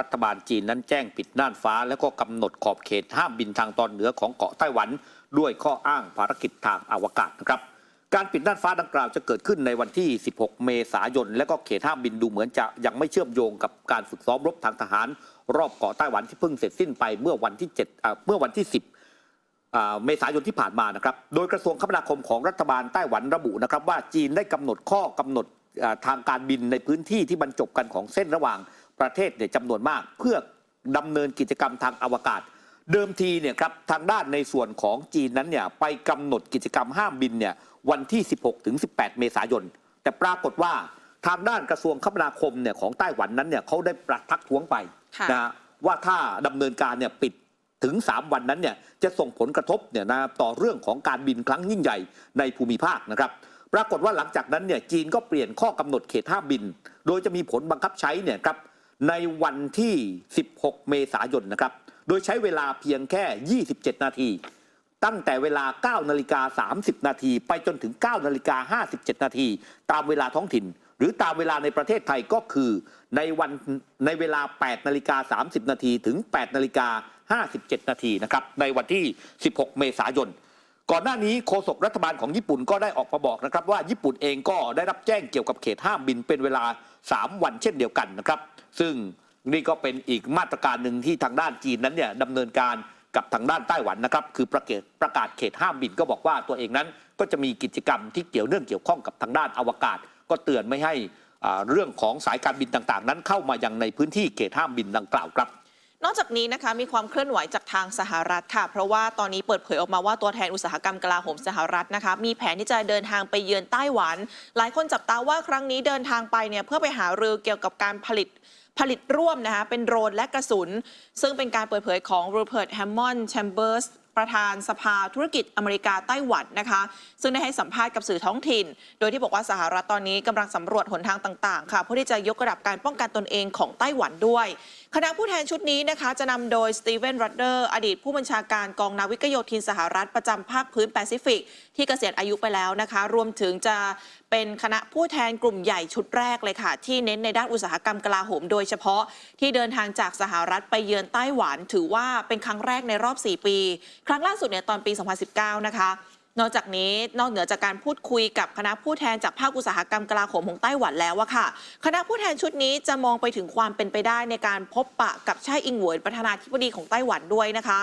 รัฐบาลจีนนั้นแจ้งปิดน่านฟ้า แล้วก็กำหนดขอบเขตห้ามบินทางตอนเหนือของเกาะไต้หวัน ด้วยข้ออ้างภารกิจทางอวกาศนะครับ การปิดน่านฟ้าดังกล่าวจะเกิดขึ้นในวันที่ 16 เมษายน และก็เขตห้ามบินดูเหมือนจะยังไม่เชื่อมโยงกับการฝึกซ้อมรบทางทหาร รอบเกาะไต้หวันที่เพิ่งเสร็จสิ้นไปเมื่อวันที่7เมื่อวันที่ 10เมษายนที่ผ่านมานะครับ โดยกระทรวงคมนาคมของรัฐบาลไต้หวันระบุนะครับว่าจีนได้กำหนดข้อกำหนดทางการบินในพื้นที่ที่บรรจบกันของเส้นระหว่าง ประเทศเนี่ยจำนวนมาก เพื่อดำเนินกิจกรรมทางอวกาศ เดิมทีเนี่ยครับทางด้านในส่วนของจีนนั้นเนี่ยไปกำหนดกิจกรรมห้ามบินเนี่ยวันที่ 16ถึง18 เมษายน แต่ปรากฏว่าทางด้านกระทรวงคมนาคมเนี่ยของไต้หวันนั้นเนี่ยเขาได้ประทักท้วงไปค่ะนะฮะว่าถ้าดำเนินการเนี่ยปิดถึง 3 วันนั้นเนี่ยจะส่งผลกระทบเนี่ยนะต่อเรื่องของการบินครั้งยิ่งใหญ่ในภูมิภาคนะครับ ปรากฏว่าหลังจากนั้นเนี่ยจีนก็เปลี่ยนข้อกำหนดเขตห้ามบิน โดยจะมีผลบังคับใช้เนี่ยครับ ในวันที่ 16 เมษายนนะครับ โดยใช้เวลาเพียงแค่ 27 นาที ตั้งแต่เวลา 9 นาฬิกา 30 นาที ไปจนถึง 9 นาฬิกา 57 นาที ตามเวลาท้องถิ่น หรือตามเวลาในประเทศไทยก็คือ ในวันในเวลา 8 นาฬิกา 30 นาที ถึง 8 นาฬิกา 57 นาทีนะครับ ในวันที่ 16 เมษายนก่อนหน้านี้โฆษกรัฐบาลของญี่ปุ่นก็ได้ออกมาบอกนะครับว่าญี่ปุ่นเองก็ได้รับแจ้งเกี่ยวกับเขตห้ามบินเป็นเวลา 3 วันเช่นเดียวกันนะครับ ซึ่งนี่ก็เป็นอีกมาตรการหนึ่งที่ทางด้านจีนนั้นเนี่ยดำเนินการกับทางด้านไต้หวันนะครับ คือประกาศประกาศเขตห้ามบินก็บอกว่าตัวเองนั้นก็จะมีกิจกรรมที่เกี่ยวเนื่องเกี่ยวข้องกับทางด้านอวกาศ ก็เตือนไม่ให้อ่าเรื่องของสายการบินต่างๆ นั้นเข้ามายังในพื้นที่เขตห้ามบินดังกล่าวครับนอกจากนี้นะคะมีความเคลื่อนไหวจากทางสหรัฐค่ะ เพราะว่าตอนนี้เปิดเผยออกมาว่าตัวแทนอุตสาหกรรมกลาโหมสหรัฐนะคะมีแผนที่จะเดินทางไปเยือนไต้หวัน หลายคนจับตาว่าครั้งนี้เดินทางไปเนี่ยเพื่อไปหารือเกี่ยวกับการผลิต ผลิตร่วมนะคะเป็นโดรนและกระสุน ซึ่งเป็นการเปิดเผยของ Rupert Hammond Chambers ประธานสภาธุรกิจอเมริกาไต้หวันนะคะ ซึ่งได้ให้สัมภาษณ์กับสื่อท้องถิ่น โดยที่บอกว่าสหรัฐตอนนี้กำลังสำรวจหนทางต่างๆ ค่ะเพื่อที่จะยกระดับการป้องกันตนเองของไต้หวันด้วย คณะผู้แทนชุดนี้นะคะจะนำโดยสตีเวนรัตเดอร์อดีตผู้บัญชาการกองนาวิกโยธินสหรัฐประจำภาคพื้นแปซิฟิก ที่เกษียณอายุไปแล้วนะคะ รวมถึงจะเป็นคณะผู้แทนกลุ่มใหญ่ชุดแรกเลยค่ะ ที่เน้นในด้านอุตสาหกรรมกลาโหมโดยเฉพาะที่เดินทางจากสหรัฐไปเยือนไต้หวัน ถือว่าเป็นครั้งแรกในรอบ 4 ปีครั้งล่าสุดเนี่ยตอนปี 2019 นะคะ นอกจากนี้นอกเหนือจากการพูดคุยกับคณะผู้แทนจากภาคอุตสาหกรรมกลาโหมของไต้หวันแล้วอะค่ะ คณะผู้แทนชุดนี้จะมองไปถึงความเป็นไปได้ในการพบปะกับไช่อิงเหวินประธานาธิบดีของไต้หวันด้วยนะคะ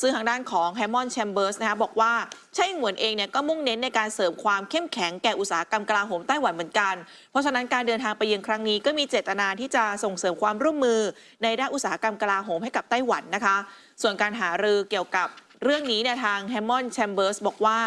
ซึ่งทางด้านของแฮมมอนแชมเบอร์สนะคะบอกว่าไช่อิงเหวินเองเนี่ยก็มุ่งเน้นในการเสริมความเข้มแข็งแก่อุตสาหกรรมกลาโหมไต้หวันเหมือนกัน เพราะฉะนั้นการเดินทางไปเยือนครั้งนี้ก็มีเจตนาที่จะส่งเสริมความร่วมมือในด้านอุตสาหกรรมกลาโหมให้กับไต้หวันนะคะ ส่วนการหารือเกี่ยวกับ เรื่องนี้เนี่ยทางแฮมมอนแชมเบอร์สบอกว่า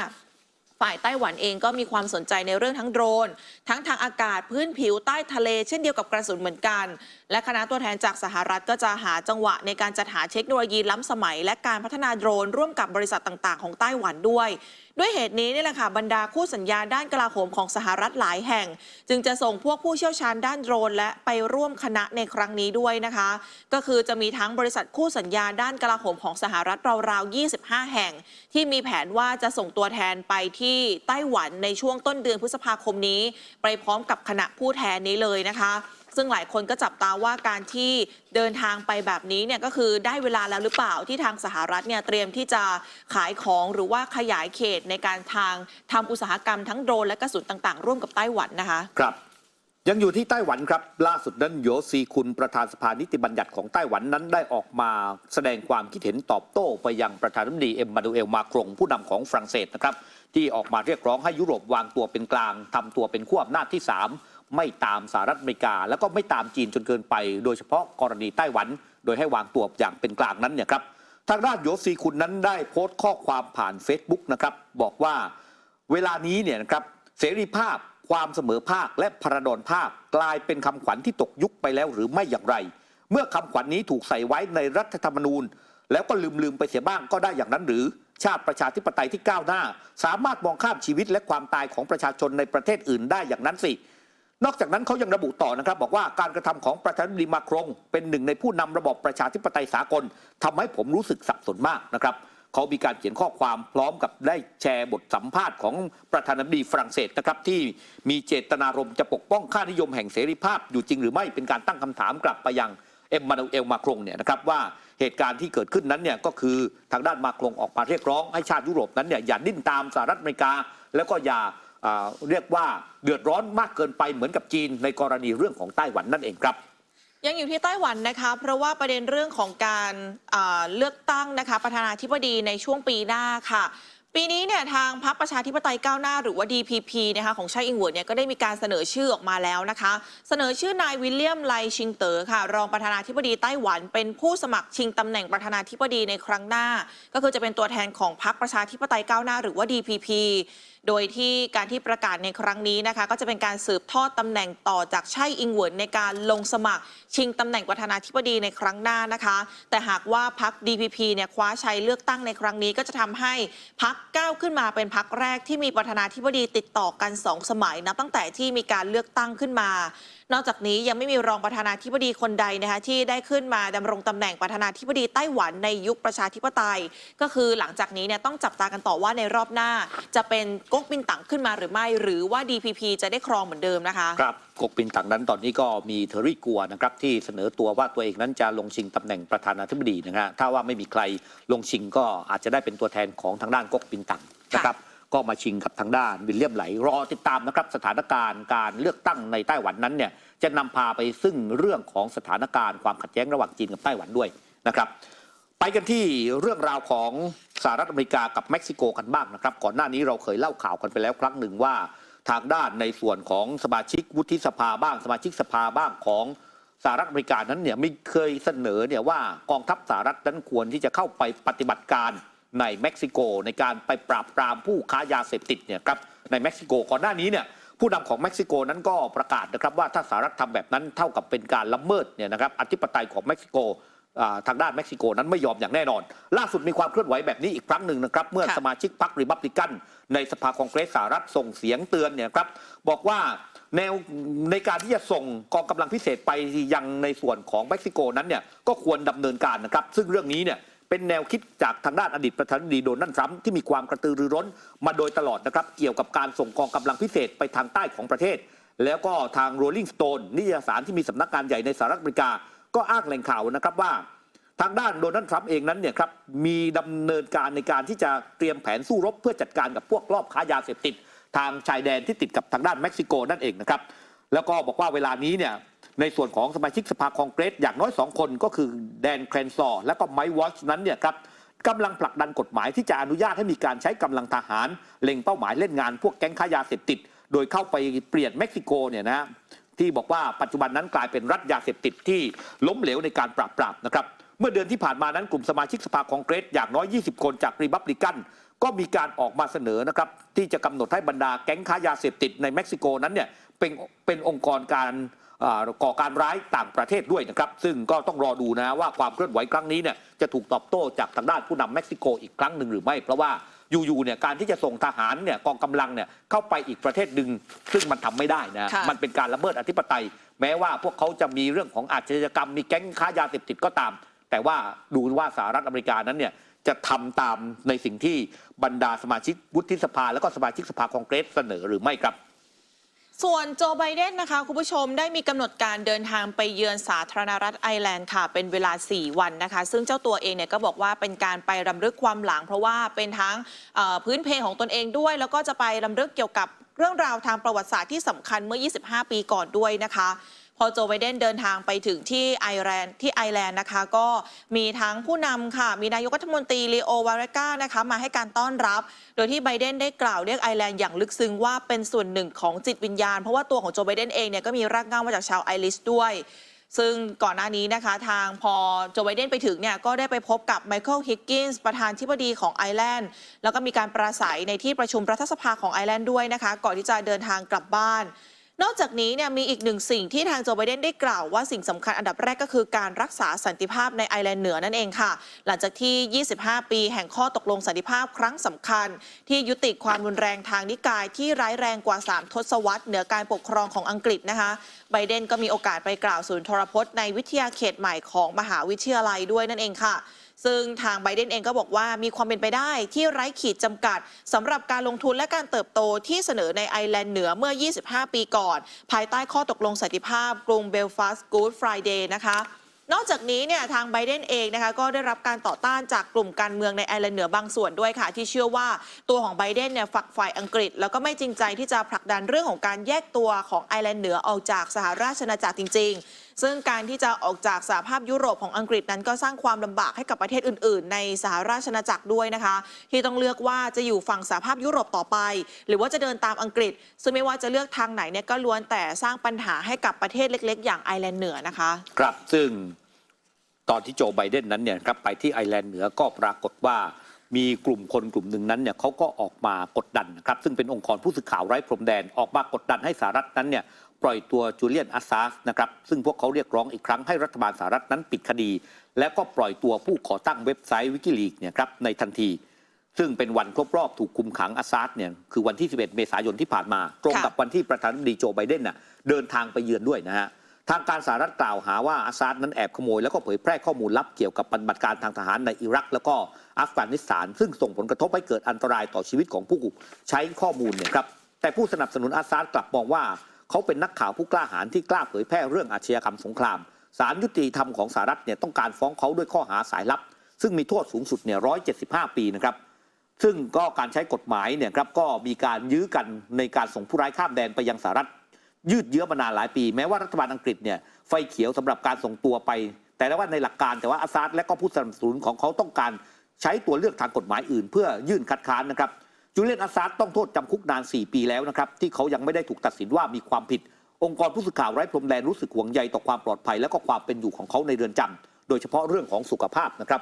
ฝ่ายไต้หวันเองก็มีความสนใจในเรื่องทั้งโดรน ทั้งทางอากาศพื้นผิวใต้ทะเล เช่นเดียวกับกระสุนเหมือนกัน และคณะตัวแทนจากสหรัฐก็จะหาจังหวะในการจัดหาเทคโนโลยีล้ำสมัย และการพัฒนาโดรนร่วมกับบริษัทต่าง ๆ ของไต้หวันด้วย ด้วยเหตุนี้นี่แหละค่ะบรรดาคู่สัญญาด้านกลาโหมของสหรัฐหลายแห่ง จึงจะส่งพวกผู้เชี่ยวชาญด้านโดรน และไปร่วมคณะในครั้งนี้ด้วยนะคะ ก็คือจะมีทั้งบริษัทคู่สัญญาด้านกลาโหมของสหรัฐราวๆ 25 แห่ง ที่มีแผนว่าจะส่งตัวแทนไปที่ไต้หวันในช่วงต้นเดือนพฤษภาคมนี้ ไปพร้อมกับคณะผู้แทนนี้เลยนะคะ ซึ่งหลายคนก็จับตาว่าการที่เดินทางไปแบบนี้เนี่ยก็คือได้เวลาแล้วหรือเปล่าที่ทางสหรัฐเนี่ยเตรียมที่จะขายของหรือว่าขยายเขตในการทางทำอุตสาหกรรมทั้งโดรนและกระสุนต่าง ๆ ร่วมกับไต้หวันนะคะครับยังอยู่ที่ไต้หวันครับ ล่าสุดนั้นโยซีคุณประธานสภานิติบัญญัติของไต้หวันนั้นได้ออกมาแสดงความคิดเห็นตอบโต้ไปยังประธานาธิบดีเอ็มมานูเอลมาครงผู้นำของฝรั่งเศสนะครับที่ออกมาเรียกร้องให้ยุโรปวางตัวเป็นกลางทำตัวเป็นขั้วอำนาจที่ 3 ไม่ตามสหรัฐอเมริกา แล้วก็ไม่ตามจีนจนเกินไป โดยเฉพาะกรณีไต้หวัน โดยให้วางตัวอย่างเป็นกลางนั้นเนี่ยครับทางด้านโยซีคุณนั้นได้โพสต์ข้อความผ่าน Facebook นะครับบอกว่าเวลานี้เนี่ยนะครับเสรีภาพความเสมอภาคและพระดอนภาคกลายเป็นคำขวัญที่ตกยุคไปแล้วหรือไม่อย่างไร เมื่อคำขวัญนี้ถูกใส่ไว้ในรัฐธรรมนูญ แล้วก็ลืมลืมไปเสียบ้างก็ได้อย่างนั้นหรือ ชาติประชาธิปไตยที่ก้าวหน้า สามารถมองข้ามชีวิตและความตายของประชาชนในประเทศอื่นได้อย่างนั้นสิ นอกจากนั้นเขายังระบุต่อนะครับ บอกว่าการกระทำของประธานาธิบดีมาครงเป็นหนึ่งในผู้นำระบอบประชาธิปไตยสากลทำให้ผมรู้สึกสับสนมากนะครับเขามีการเขียนข้อความพร้อมกับได้แชร์บทสัมภาษณ์ของประธานาธิบดีฝรั่งเศสนะครับที่มีเจตนารมณ์จะปกป้องค่านิยมแห่งเสรีภาพอยู่จริงหรือไม่เป็นการตั้งคำถามกลับไปยังเอ็มมานูเอลมาครงเนี่ยนะครับว่าเหตุการณ์ที่เกิดขึ้นนั้นเนี่ยก็คือทางด้านมาครงออกมาเรียกร้องให้ชาติยุโรปนั้นเนี่ยอย่าดิ้นตามสหรัฐอเมริกา แล้วก็อย่า เรียกว่าเดือดร้อนมากเกินไปเหมือนกับจีนในกรณีเรื่องของไต้หวันนั่นเองครับยังอยู่ที่ไต้หวันนะคะ เพราะว่าประเด็นเรื่องของการอ่าเลือกตั้งนะคะ ประธานาธิบดีในช่วงปีหน้าค่ะ ปีนี้เนี่ยทางพรรคประชาธิปไตยก้าวหน้าหรือว่า DPP นะคะของช่อิงเหวินเนี่ยก็ได้มีการเสนอชื่อออกมาแล้วนะคะ เสนอชื่อนายวิลเลียมไลชิงเต๋อค่ะ รองประธานาธิบดีไต้หวัน เป็นผู้สมัครชิงตำแหน่งประธานาธิบดีในครั้งหน้า ก็คือจะเป็นตัวแทนของพรรคประชาธิปไตยก้าวหน้าหรือว่า DPP โดยที่การที่ประกาศในครั้งนี้นะคะ ก็จะเป็นการสืบทอดตำแหน่งต่อจากไช่อิงเหวินในการลงสมัคร ชิงตำแหน่งประธานาธิบดีในครั้งหน้านะคะ แต่หากว่าพรรค DPP เนี่ยคว้าชัยเลือกตั้งในครั้งนี้ก็จะทำให้พรรคก้าวขึ้นมาเป็นพักแรกที่มีประธานาธิบดีติดต่อกันสองสมัยนับตั้งแต่ที่มีการเลือกตั้งขึ้นมานอกจากนี้ยังไม่มีรองประธานาธิบดีคนใดนะคะที่ได้ขึ้นมาดำรงตำแหน่งประธานาธิบดีไต้หวันในยุคประชาธิปไตย ก็คือหลังจากนี้เนี่ยต้องจับตากันต่อว่าในรอบหน้า จะเป็นก๊กมินตั๋งขึ้นมาหรือไม่ หรือว่า DPP จะได้ครองเหมือนเดิมนะคะครับกกปินตังนั้นตอนนี้ก็มีเทอรี่กัวนะครับที่เสนอตัวว่าตัวเองนั้นจะลงชิงตำแหน่งประธานาธิบดีนะฮะถ้าว่าไม่มีใครลงชิงก็อาจจะได้เป็นตัวแทนของทางด้านกกปินตังนะครับ ก็มาชิงกับทางด้านวิลเลียมไหล รอติดตามนะครับสถานการณ์การเลือกตั้งในไต้หวันนั้นเนี่ยจะนำพาไปซึ่งเรื่องของสถานการณ์ความขัดแย้งระหว่างจีนกับไต้หวันด้วยนะครับ ไปกันที่เรื่องราวของสหรัฐอเมริกากับเม็กซิโกกันบ้างนะครับ ก่อนหน้านี้เราเคยเล่าข่าวกันไปแล้วครั้งหนึ่งว่าทางด้านในส่วนของสมาชิกวุฒิสภาบ้าง สมาชิกสภาบ้างของสหรัฐอเมริกานั้นเนี่ยไม่เคยเสนอเนี่ยว่ากองทัพสหรัฐนั้นควรที่จะเข้าไปปฏิบัติการ ในเม็กซิโก ในการไปปราบปรามผู้ค้ายาเสพติดเนี่ยครับในเม็กซิโกก่อนหน้านี้เนี่ยผู้นำของเม็กซิโกนั้นก็ประกาศนะครับว่าถ้าสหรัฐทำแบบนั้นเท่ากับเป็นการละเมิดเนี่ยนะครับอธิปไตยของเม็กซิโกอ่าทางด้านเม็กซิโกนั้นไม่ยอมอย่างแน่นอน ล่าสุดมีความเคลื่อนไหวแบบนี้อีกครั้งหนึ่งนะครับ เมื่อค่ะสมาชิกพรรคริบับลิกัน ในสภาคองเกรสสหรัฐส่งเสียงเตือนเนี่ยครับบอกว่าแนวในการที่จะส่งกองกำลังพิเศษไปยังในส่วนของเม็กซิโกนั้นเนี่ยก็ควรดำเนินการนะครับ ซึ่งเรื่องนี้เนี่ย เป็นแนวคิดจากทางด้านอดีตประธานาธิบดีโดนัลด์ทรัมป์ที่มีความกระตือรือร้นมาโดยตลอดนะครับเกี่ยวกับการส่งกองกำลังพิเศษไปทางใต้ของประเทศ แล้วก็ทาง Rolling Stone นิตยสารที่มีสำนักงานใหญ่ในสหรัฐอเมริกา ก็อ้างแหล่งข่าวนะครับว่า ทางด้านโดนัลด์ทรัมป์เองนั้นเนี่ยครับมีดำเนินการในการที่จะเตรียมแผนสู้รบเพื่อจัดการกับพวกรอบค้ายาเสพติด ทางชายแดนที่ติดกับทางด้านเม็กซิโกนั่นเองนะครับแล้วก็บอกว่าเวลานี้เนี่ย ในส่วนของสมาชิกสภาคองเกรสอย่างน้อย 2 คนก็คือแดนแครนซอร์และก็ไมค์วอชนั้นเนี่ยครับกำลังผลักดันกฎหมายที่จะอนุญาตให้มีการใช้กำลังทหาร เล็งเป้าหมายเล่นงานพวกแก๊งค้ายาเสพติด โดยเข้าไปเปลี่ยนเม็กซิโกเนี่ยนะที่บอกว่าปัจจุบันนั้นกลายเป็นรัฐยาเสพติดที่ล้มเหลวในการปราบปรามนะครับเมื่อเดือนที่ผ่านมานั้นกลุ่มสมาชิกสภาคองเกรสอย่างน้อย 20 คนจากรีบับลิกันก็มีการออกมาเสนอนะครับที่จะกำหนดให้บรรดาแก๊งค้ายาเสพติดในเม็กซิโกนั้นเนี่ยเป็นเป็นองค์กรการ ก่อการร้ายต่างประเทศด้วยนะครับ ซึ่งก็ต้องรอดูนะว่าความเคลื่อนไหวครั้งนี้เนี่ยจะถูกตอบโต้จากทางด้านผู้นำเม็กซิโกอีกครั้งหนึ่งหรือไม่เพราะว่าอยู่ๆเนี่ยการที่จะส่งทหารเนี่ยกองกำลังเนี่ยเข้าไปอีกประเทศหนึ่งซึ่งมันทำไม่ได้นะค่ะมันเป็นการละเมิดอธิปไตย แม้ว่าพวกเขาจะมีเรื่องของอาชญากรรมมีแก๊งค้ายาเสพติดก็ตาม แต่ว่าดูว่าสหรัฐอเมริกานั้นเนี่ยจะทำตามในสิ่งที่บรรดาสมาชิกวุฒิสภา และก็สมาชิกสภาคองเกรสเสนอหรือไม่ครับ ส่วนโจไบเดนนะคะ คุณผู้ชมได้มีกำหนดการเดินทางไปเยือนสาธารณรัฐไอร์แลนด์ค่ะ เป็นเวลา 4 วันนะคะ ซึ่งเจ้าตัวเองเนี่ยก็บอกว่าเป็นการไปรำลึกความหลัง เพราะว่าเป็นทั้งพื้นเพของตนเองด้วย แล้วก็จะไปรำลึกเกี่ยวกับเรื่องราวทางประวัติศาสตร์ที่สำคัญเมื่อ 25 ปีก่อนด้วยนะคะ พอโจไบเดนเดินทางไปถึงที่ไอร์แลนด์ที่ไอร์แลนด์นะคะ ก็มีทั้งผู้นำค่ะ มีนายกรัฐมนตรีลีโอวาร์กานะคะมาให้การต้อนรับ โดยที่ไบเดนได้กล่าวเรียกไอร์แลนด์อย่างลึกซึ้งว่าเป็นส่วนหนึ่งของจิตวิญญาณ เพราะว่าตัวของโจไบเดนเองเนี่ยก็มีรากเหง้ามาจากชาวไอริชด้วยซึ่งก่อนหน้านี้นะคะทางพอโจไบเดนไปถึงเนี่ยก็ได้ไปพบกับไมเคิลฮิกกินส์ประธานธิบดีของไอร์แลนด์ แล้วก็มีการปราศัยในที่ประชุมรัฐสภาของไอร์แลนด์ด้วยนะคะ ก่อนที่จะเดินทางกลับบ้าน นอกจากนี้เนี่ยมีอีกหนึ่งสิ่งที่ทางโจไบเดนได้กล่าวว่าสิ่งสำคัญอันดับแรกก็คือการรักษาสันติภาพในไอร์แลนด์เหนือนั่นเองค่ะ หลังจากที่ 25 ปีแห่งข้อตกลงสันติภาพครั้งสำคัญ ที่ยุติความรุนแรงทางนิกายที่ร้ายแรงกว่า 3 ทศวรรษเหนือการปกครองของอังกฤษนะคะไบเดนก็มีโอกาสไปกล่าวศูนย์ทรพจน์ในวิทยาเขตใหม่ของมหาวิทยาลัยด้วยนั่นเองค่ะ ซึ่งทางไบเดนเองก็บอกว่ามีความเป็นไปได้ที่ไร้ขีดจำกัดสำหรับการลงทุนและการเติบโตที่เสนอในไอร์แลนด์เหนือเมื่อ 25 ปีก่อน ภายใต้ข้อตกลงสันติภาพกรุงเบลฟาสต์กูดฟรายเดย์นะคะนอกจากนี้เนี่ยทางไบเดนเองนะคะก็ได้รับการต่อต้านจากกลุ่มการเมืองในไอร์แลนด์เหนือบางส่วนด้วยค่ะ ที่เชื่อว่าตัวของไบเดนเนี่ยฝักฝ่ายอังกฤษ แล้วก็ไม่จริงใจที่จะผลักดันเรื่องของการแยกตัวของไอร์แลนด์เหนือออกจากสหราชอาณาจักรจริงซึ่งการที่จะออกจากสหภาพยุโรปของอังกฤษนั้นก็สร้างความลำบากให้กับประเทศอื่น ๆ ในสหราชอาณาจักรด้วยนะคะ ที่ต้องเลือกว่าจะอยู่ฝั่งสหภาพยุโรปต่อไป หรือว่าจะเดินตามอังกฤษ ซึ่งไม่ว่าจะเลือกทางไหนเนี่ยก็ล้วนแต่สร้างปัญหาให้กับประเทศเล็ก ๆ อย่างไอร์แลนด์เหนือนะคะ ครับซึ่งตอนที่โจไบเดนนั้นเนี่ยครับไปที่ไอร์แลนด์เหนือก็ปรากฏว่ามีกลุ่มคนกลุ่มหนึ่งนั้นเนี่ยเขาก็ออกมากดดันนะครับซึ่งเป็นองค์กรผู้สื่อข่าวไร้พรมแดนออกมากดดันให้สหรัฐนั้นเนี่ย ปล่อยตัวจูเลียนอัสซาสนะครับซึ่งพวกเขาเรียกร้องอีกครั้งให้รัฐบาลสหรัฐนั้นปิดคดี และก็ปล่อยตัวผู้ก่อตั้งเว็บไซต์วิกิลีกเนี่ยครับในทันที ซึ่งเป็นวันครบรอบถูกคุมขังอาซาดเนี่ยคือวันที่ 11 เมษายนที่ผ่านมา ตรงกับวันที่ประธานาธิบดีโจไบเดนน่ะเดินทางไปเยือนด้วยนะฮะทางการสหรัฐกล่าวหาว่าอาซาดนั้นแอบขโมย แล้วก็เผยแพร่ข้อมูลลับเกี่ยวกับปฏิบัติการทางทหารในอิรัก แล้วก็อัฟกานิสถาน ซึ่งส่งผลกระทบให้เกิดอันตรายต่อชีวิตของผู้ใช้ข้อมูลเนี่ยครับแต่ผู้สนับสนุนอาซาดกลับมองว่า เขาเป็นนักข่าวผู้กล้าหาญที่กล้าเผยแพร่เรื่องอาชญากรรมสงครามศาลยุติธรรมของสหรัฐเนี่ยต้องการฟ้องเขาด้วยข้อหาสายลับ ซึ่งมีโทษสูงสุดเนี่ย175ปีนะครับซึ่งก็การใช้กฎหมายเนี่ยครับก็มีการยื้อกันในการส่งผู้ร้ายข้ามแดนไปยังสหรัฐ ยืดเยื้อมานานหลายปี แม้ว่ารัฐบาลอังกฤษเนี่ยไฟเขียวสำหรับการส่งตัวไป แต่ว่าในหลักการแต่ว่าอาซาดและก็ผู้สนับสนุนของเขาต้องการใช้ตัวเลือกทางกฎหมายอื่น เพื่อยื่นคัดค้านนะครับ จูเลียนอาซาดต้องโทษจำคุกนาน 4 ปีแล้วนะครับ ที่เขายังไม่ได้ถูกตัดสินว่ามีความผิด องค์กรผู้สื่อข่าวไร้พรมแดนรู้สึกห่วงใยต่อความปลอดภัยและก็ความเป็นอยู่ของเขาในเรือนจำโดยเฉพาะเรื่องของสุขภาพนะครับ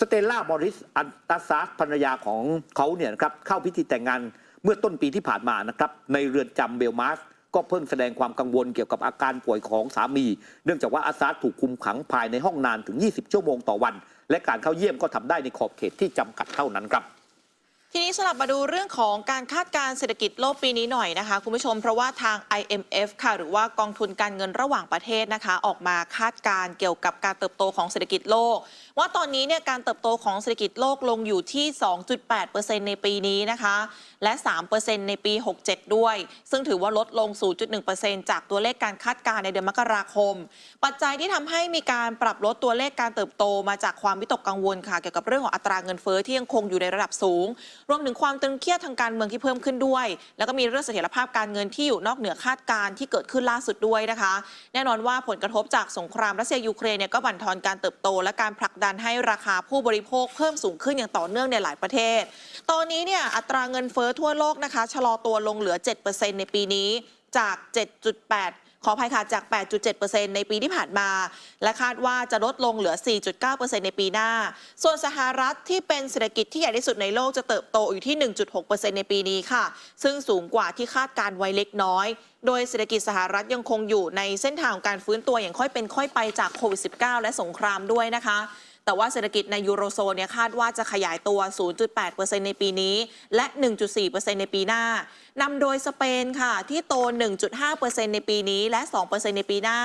สเตลล่าบอริสอันตาซาสภรรยาของเขาเนี่ยนะครับเข้าพิธีแต่งงานเมื่อต้นปีที่ผ่านมานะครับในเรือนจำเบลมาสก็เพิ่งแสดงความกังวลเกี่ยวกับอาการป่วยของสามี เนื่องจากว่าอาซาดถูกคุมขังภายในห้องนานถึง 20 ชั่วโมงต่อวัน และการเข้าเยี่ยมก็ทำได้ในขอบเขตที่จำกัดเท่านั้นครับ ทีนี้สลับมาดูเรื่องของการคาดการเศรษฐกิจโลกปีนี้หน่อยนะคะ คุณผู้ชมเพราะว่าทาง IMF ค่ะ หรือว่ากองทุนการเงินระหว่างประเทศนะคะ ออกมาคาดการเกี่ยวกับการเติบโตของเศรษฐกิจโลก ว่าตอนนี้เนี่ยการเติบโตของเศรษฐกิจโลกลงอยู่ที่ 2.8%ในปีนี้นะคะ และ 3%ในปี 67 ด้วย ซึ่งถือว่าลดลง 0.1%จากตัวเลขการคาดการในเดือนมกราคม ปัจจัยที่ทำให้มีการปรับลดตัวเลขการเติบโตมาจากความวิตกกังวลค่ะเกี่ยวกับเรื่องของอัตราเงินเฟ้อที่ยังคงอยู่ในระดับสูง รวมถึงความตึงเครียดทางการเมืองที่เพิ่มขึ้นด้วย แล้วก็มีเรื่องเสถียรภาพการเงินที่อยู่นอกเหนือคาดการณ์ที่เกิดขึ้นล่าสุดด้วยนะคะ แน่นอนว่าผลกระทบจากสงครามรัสเซียยูเครนเนี่ยก็บั่นทอนการเติบโต และการผลักดันให้ราคาผู้บริโภคเพิ่มสูงขึ้นอย่างต่อเนื่องในหลายประเทศ ตอนนี้เนี่ยอัตราเงินเฟ้อทั่วโลกนะคะชะลอตัวลงเหลือ 7%ในปีนี้จาก 7.8 ขออภัยค่ะจาก 8.7%ในปีที่ผ่านมา และคาดว่าจะลดลงเหลือ 4.9%ในปีหน้า ส่วนสหรัฐที่เป็นเศรษฐกิจที่ใหญ่ที่สุดในโลกจะเติบโตอยู่ที่ 1.6%ในปีนี้ค่ะ ซึ่งสูงกว่าที่คาดการไว้เล็กน้อย โดยเศรษฐกิจสหรัฐยังคงอยู่ในเส้นทางของการฟื้นตัวอย่างค่อยเป็นค่อยไปจากโควิด -19 และสงครามด้วยนะคะ แต่ว่าเศรษฐกิจในยูโรโซนเนี่ยคาดว่าจะขยายตัว 0.8%ในปีนี้ และ 1.4%ในปีหน้านำโดยสเปนค่ะ ที่โต 1.5%ในปีนี้และ 2%ในปีหน้า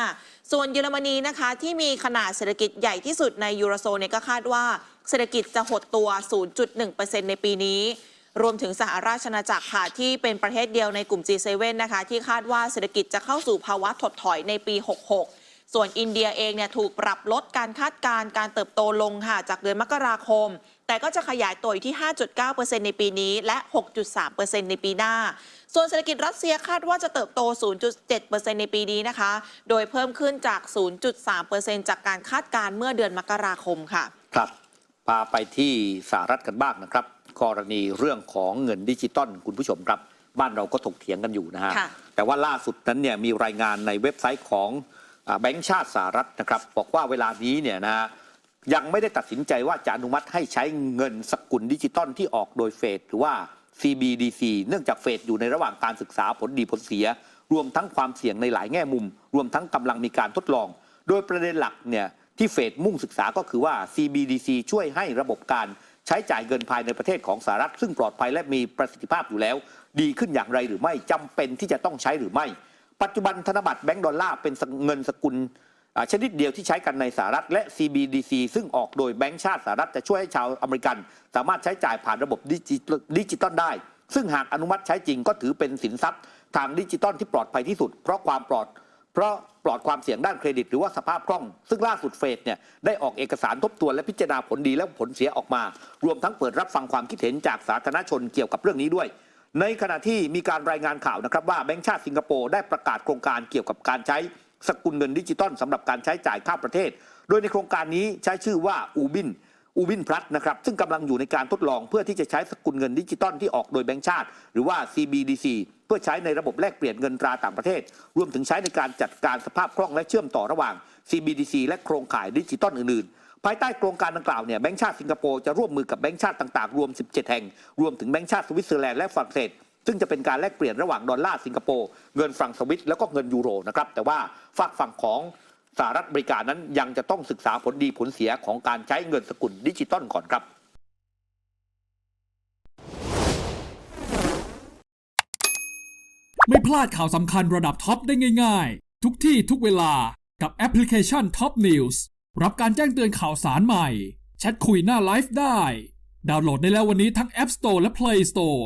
ส่วนเยอรมนีนะคะที่มีขนาดเศรษฐกิจใหญ่ที่สุดในยูโรโซนเนี่ยก็คาดว่าเศรษฐกิจจะหดตัว 0.1%ในปีนี้ รวมถึงสหราชอาณาจักรค่ะ ที่เป็นประเทศเดียวในกลุ่ม G7 นะคะ ที่คาดว่าเศรษฐกิจจะเข้าสู่ภาวะถดถอยในปี 66 ส่วนอินเดียเองเนี่ยถูกปรับลดการคาดการณ์การเติบโตลงค่ะจากเดือนมกราคม แต่ก็จะขยายตัวอยู่ที่ 5.9%ในปีนี้และ 6.3%ในปีหน้า ส่วนเศรษฐกิจรัสเซียคาดว่าจะเติบโต 0.7%ในปีนี้นะคะ โดยเพิ่มขึ้นจาก 0.3%จากการคาดการณ์เมื่อเดือนมกราคมค่ะ ครับ พาไปที่สหรัฐกันบ้างนะครับ กรณีเรื่องของเงินดิจิตอลคุณผู้ชมครับ บ้านเราก็ถกเถียงกันอยู่นะฮะค่ะแต่ว่าล่าสุดนั้นเนี่ยมีรายงานในเว็บไซต์ของอ่า แบงก์ชาติสหรัฐนะครับ บอกว่าเวลานี้เนี่ยนะฮะยังไม่ได้ตัดสินใจว่าจะอนุมัติให้ใช้เงินสกุลดิจิตอลที่ออกโดยเฟดหรือว่า CBDC เนื่องจากเฟดอยู่ในระหว่างการศึกษาผลดีผลเสีย รวมทั้งความเสี่ยงในหลายแง่มุม รวมทั้งกำลังมีการทดลอง โดยประเด็นหลักเนี่ยที่เฟดมุ่งศึกษาก็คือว่า CBDC ช่วยให้ระบบการใช้จ่ายเงินภายในประเทศของสหรัฐ ซึ่งปลอดภัยและมีประสิทธิภาพอยู่แล้ว ดีขึ้นอย่างไรหรือไม่จำเป็นที่จะต้องใช้หรือไม่ ปัจจุบันธนบัตรแบงก์ดอลลาร์เป็นเงินสกุลชนิดเดียวที่ใช้กันในสหรัฐและ CBDC ซึ่งออกโดยแบงก์ชาติสหรัฐจะช่วยให้ชาวอเมริกัน สามารถใช้จ่ายผ่านระบบดิจิตอลได้ ซึ่งหากอนุมัติใช้จริงก็ถือเป็นสินทรัพย์ ทางดิจิตอลที่ปลอดภัยที่สุด เพราะความปลอด เพราะปลอดความเสี่ยงด้านเครดิตหรือว่าสภาพคล่อง ซึ่งล่าสุดเฟดเนี่ยได้ออกเอกสารทบทวนและพิจารณาผลดีและผลเสียออกมา รวมทั้งเปิดรับฟังความคิดเห็นจากสาธารณชนเกี่ยวกับเรื่องนี้ด้วย ในขณะที่มีการรายงานข่าวนะครับว่าแบงก์ชาติสิงคโปร์ได้ประกาศโครงการเกี่ยวกับการใช้สกุลเงินดิจิตอลสำหรับการใช้จ่ายข้ามประเทศ โดยในโครงการนี้ใช้ชื่อว่าอูบินอูบินพลัสนะครับซึ่งกำลังอยู่ในการทดลองเพื่อที่จะใช้สกุลเงินดิจิตอลที่ออกโดยแบงก์ชาติ หรือว่า CBDC เพื่อใช้ในระบบแลกเปลี่ยนเงินตราต่างประเทศ รวมถึงใช้ในการจัดการสภาพคล่องและเชื่อมต่อระหว่าง CBDC และโครงข่ายดิจิตอลอื่นๆ ภายใต้โครงการดังกล่าวเนี่ยแบงก์ชาติสิงคโปร์จะร่วมมือกับแบงก์ชาติต่างๆ รวม 17 แห่ง รวมถึงแบงก์ชาติสวิตเซอร์แลนด์และฝรั่งเศสซึ่งจะเป็นการแลกเปลี่ยนระหว่างดอลลาร์สิงคโปร์เงินฝรั่งสวิตแล้วก็เงินยูโรนะครับแต่ว่าฝากฝั่งของสหรัฐอเมริกานั้นยังจะต้องศึกษาผลดีผลเสียของการใช้เงินสกุลดิจิตอลก่อนครับไม่พลาดข่าวสำคัญระดับท็อปได้ง่าย ๆ ทุกที่ทุกเวลากับแอปพลิเคชัน Top News รับการแจ้งเตือนข่าวสารใหม่ แชทคุยหน้าไลฟ์ได้ ดาวน์โหลดได้แล้ววันนี้ทั้ง App Store และ Play Store